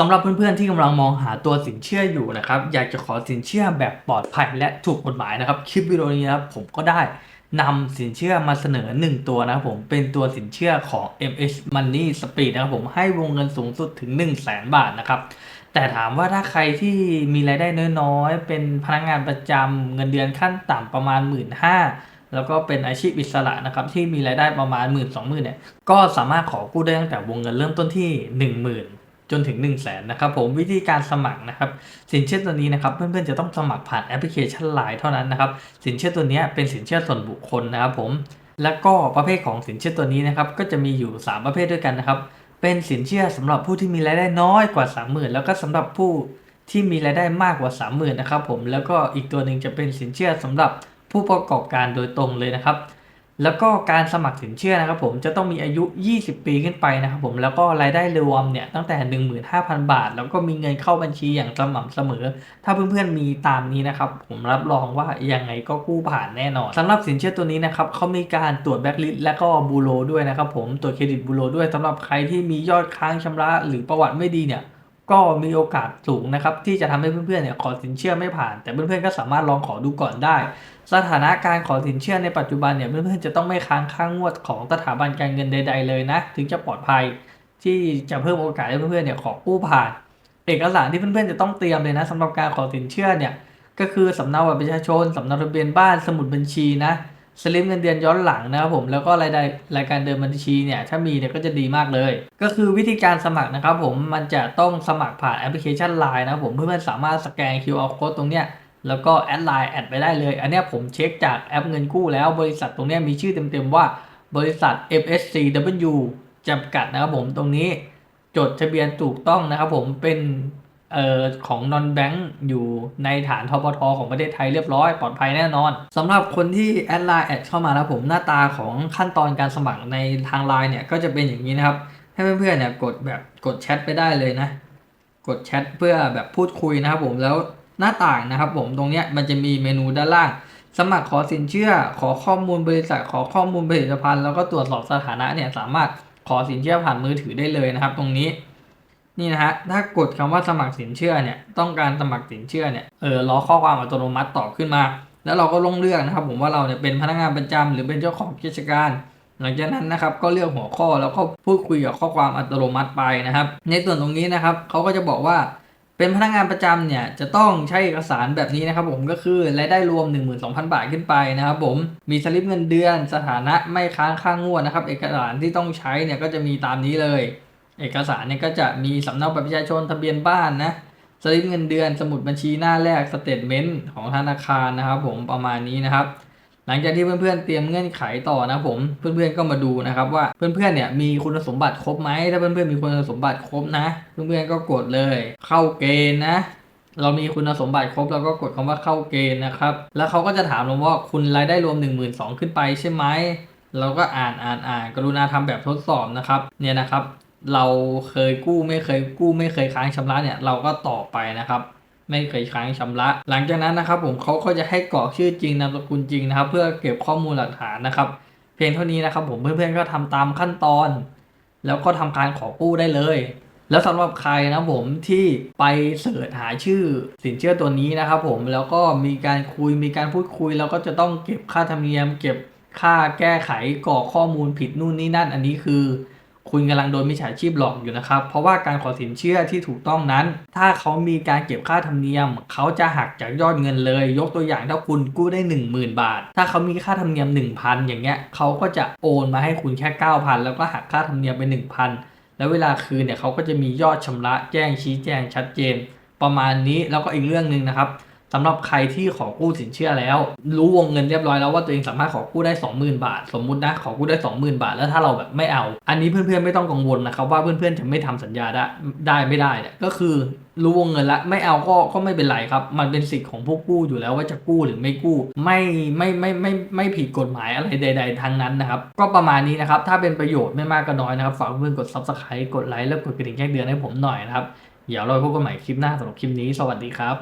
สำหรับเพื่อนๆที่กำลังมองหาตัวสินเชื่ออยู่นะครับอยากจะขอสินเชื่อแบบปลอดภัยและถูกกฎหมายนะครับคลิปวิดีโอนี้นะครับผมก็ได้นำสินเชื่อมาเสนอ 1 ตัวนะครับผมเป็นตัวสินเชื่อของ MS Money Speed นะครับผมให้วงเงินสูงสุดถึง 1 0 0 0 0แบาทนะครับแต่ถามว่าถ้าใครที่มีรายได้น้อยๆ เป็นพนักงานประจำเงินเดือนขั้นต่ำประมาณ 1 5ื่นแล้วก็เป็นอาชีพอิสระนะครับที่มีรายได้ประมาณ 1 2ื่นสองหมื่นเนี่ยก็สามารถขอกู้ได้ตั้งแต่วงเงินเริ่มต้นที่ 1 0,000 จนถึง 1 0 0 0 0แสนนะครับผมวิธีการสมัครนะครับสินเชื่อตัวนี้นะครับเพื่อนๆจะต้องสมัครผ่านแอปพลิเคชัน Line เท่านั้นนะครับสินเชื่อตัวนี้เป็นสินเชื่อส่วนบุคคลนะครับผมแล้วก็ประเภทของสินเชื่อตัวนี้นะครับก็จะมีอยู่ 3 ประเภทด้วยกันนะครับเป็นสินเชื่อสำหรับผู้ที่มีรายได้น้อยกว่า 30,000 แล้วก็สำหรับผู้ที่มีรายได้มากกว่า 30,000 นะครับผมแล้วก็อีกตัวหนึ่งจะเป็นสินเชื่อสำหรับผู้ประกอบการโดยตรงเลยนะครับ แล้วก็การสมัครสินเชื่อนะครับผมจะต้องมีอายุ 20 ปีขึ้นไปนะครับผมแล้วก็รายได้รวมเนี่ยตั้งแต่ 15,000 บาท แล้วก็มีเงินเข้าบัญชีอย่างสม่ำเสมอ ถ้าเพื่อนๆมีตามนี้นะครับผมรับรองว่ายังไงก็กู้ผ่านแน่นอนสำหรับสินเชื่อตัวนี้นะครับเขามีการตรวจแบ็กลิสและก็บูโรด้วยนะครับผมตรวจเครดิตบูโรด้วยสำหรับใครที่มียอดค้างชำระหรือประวัติไม่ดีเนี่ยก็มีโอกาสสูงนะครับที่จะทำให้เพื่อนๆเนี่ยขอสินเชื่อไม่ผ่าน แต่เพื่อนๆก็สามารถลองขอดูก่อนได้ สถานะการขอสินเชื่อในปัจจุบันเนี่ยเพื่อนๆจะต้องไม่ค้างค่างวดของสถาบันการเงินใด ๆเลยนะ ถึงจะปลอดภัยที่จะเพิ่มโอกาสให้เพื่อนๆเนี่ยขอกู้ผ่าน เอกสารที่เพื่อนๆจะต้องเตรียมเลยนะสำหรับการขอสินเชื่อเนี่ยก็คือสำเนาบัตรประชาชนสำเนาทะเบียนบ้านสมุดบัญชีนะสลิปเงินเดือนย้อนหลังนะครับผมแล้วก็รายได้รายการเดินบัญชีเนี่ยถ้ามีเนี่ยก็จะดีมากเลย ก็คือวิธีการสมัครนะครับผมมันจะต้องสมัครผ่านแอปพลิเคชัน Line นะครับผมเพื่อนๆสามารถสแกน QR code ตรงเนี้ย แล้วก็แอดไลน์แอดไปได้เลย อันนี้ผมเช็คจากแอปเงินกู้แล้วบริษัทตรงนี้มีชื่อเต็มๆว่าบริษัท FSCW จำกัดนะครับผมตรงนี้จดทะเบียนถูกต้องนะครับผมเป็นเอ่อของนอนแบงก์อยู่ในฐานทปทของประเทศไทยเรียบร้อยปลอดภัยแน่นอนสำหรับคนที่แอดไลน์แอดเข้ามาแล้วผมหน้าตาของขั้นตอนการสมัครในทางไลน์เนี่ยก็จะเป็นอย่างนี้นะครับ ให้เพื่อนๆเนี่ยกดแบบกดแชทไปได้เลยนะ กดแชทเพื่อแบบพูดคุยนะครับผมแล้ว หน้าต่างนะครับผมตรงนี้มันจะมีเมนูด้านล่าง สมัครขอสินเชื่อ ขอข้อมูลบริษัทขอข้อมูลผลิตภัณฑ์แล้วก็ตรวจสอบสถานะเนี่ยสามารถขอสินเชื่อผ่านมือถือได้เลยนะครับ ตรงนี้นี่นะฮะถ้ากดคำว่าสมัครสินเชื่อเนี่ยต้องการสมัครสินเชื่อเนี่ยเออรอข้อความอัตโนมัติตอบขึ้นมา แล้วเราก็ลงเลือกนะครับ ผมว่าเราเนี่ยเป็นพนักงานประจำหรือเป็นเจ้าของกิจการหลังจากนั้นนะครับก็เลือกหัวข้อแล้วก็พูดคุยกับข้อความอัตโนมัติไปนะครับ ในส่วนตรงนี้นะครับเขาก็จะบอกว่า เป็นพนักงานประจำเนี่ยจะต้องใช้เอกสารแบบนี้นะครับผมก็คือรายได้รวม 12,000 บาทขึ้นไปนะครับผมมีสลิปเงินเดือน สถานะไม่ค้างค่างวดนะครับ เอกสารที่ต้องใช้เนี่ยก็จะมีตามนี้เลย เอกสารเนี่ยก็จะมีสำเนาบัตรประชาชนทะเบียนบ้านนะสลิปเงินเดือน สมุดบัญชีหน้าแรกสเตทเมนต์ของธนาคารนะครับผมประมาณนี้นะครับ หลังจากที่เพื่อนๆเตรียมเงื่อนไขต่อนะผมเพื่อนๆก็มาดูนะครับว่าเพื่อนๆเนี่ยมีคุณสมบัติครบไหมถ้าเพื่อนๆมีคุณสมบัติครบนะ เพื่อนๆก็กดเลย เข้าเกณฑ์นะเรามีคุณสมบัติครบเราก็กดคำว่าเข้าเกณฑ์นะครับ แล้วเขาก็จะถามเราว่าคุณรายได้รวม 1 2 0 0 0ขึ้นไปใช่ไหมเราก็อ่านอ่านอ่านกรุณาทำแบบทดสอบนะครับเนี่ยนะครับ เราเคยกู้ไม่เคยกู้ไม่เคยค้างชำระเนี่ยเราก็ตอบไปนะครับ ไม่เคยค้างชำระ หลังจากนั้นนะครับผมเขาก็จะให้กรอกชื่อจริงนามสกุลจริงนะครับ เพื่อเก็บข้อมูลหลักฐานนะครับ เพียงเท่านี้นะครับ ผมเพื่อนๆก็ทำตามขั้นตอน แล้วก็ทำการขอกู้ได้เลย แล้วสำหรับใครนะผมที่ไปเสิร์ชหาชื่อสินเชื่อตัวนี้นะครับผมแล้วก็มีการคุยมีการพูดคุย แล้วก็จะต้องเก็บค่าธรรมเนียม เก็บค่าแก้ไขกรอกข้อมูลผิดนู่นนี่นั่น อันนี้คือ คุณกำลังโดนมิจฉาชีพหลอกอยู่นะครับ เพราะว่าการขอสินเชื่อที่ถูกต้องนั้น ถ้าเขามีการเก็บค่าธรรมเนียม เขาจะหักจากยอดเงินเลย ยกตัวอย่างถ้าคุณกู้ได้ 10,000 บาท ถ้าเขามีค่าธรรมเนียม 1,000 อย่างเงี้ยเขาก็จะโอนมาให้คุณแค่ 9,000 แล้วก็หักค่าธรรมเนียมไป 1,000 แล้วเวลาคืนเนี่ยเขาก็จะมียอดชำระแจ้งชี้แจงชัดเจน ประมาณนี้แล้วก็อีกเรื่องหนึ่งนะครับ สำหรับใครที่ขอกู้สินเชื่อแล้ว รู้วงเงินเรียบร้อยแล้วว่าตัวเองสามารถขอกู้ได้ 20,000 บาท สมมุตินะขอกู้ได้ 20,000 บาท แล้วถ้าเราแบบไม่เอา อันนี้เพื่อนๆไม่ต้องกังวลนะครับว่าเพื่อนๆจะไม่ทำสัญญาได้ได้ไม่ได้เนี่ยก็คือรู้วงเงินละไม่เอาก็ก็ไม่เป็นไรครับ มันเป็นสิทธิ์ของผู้กู้อยู่แล้วว่าจะกู้หรือไม่กู้ ไม่ไม่ไม่ไม่ไม่ผิดกฎหมายอะไรใด ๆ ทั้งนั้นนะครับ ก็ประมาณนี้นะครับ ถ้าเป็นประโยชน์ไม่มากก็น้อยนะครับ ฝากเพื่อนกด subscribe กดไลค์แล้วกดกระดิ่งแจ้งเตือนให้ผมหน่อยนะครับ เดี๋ยวเราพบกันใหม่คลิปหน้าสำหรับคลิปนี้ สวัสดีครับ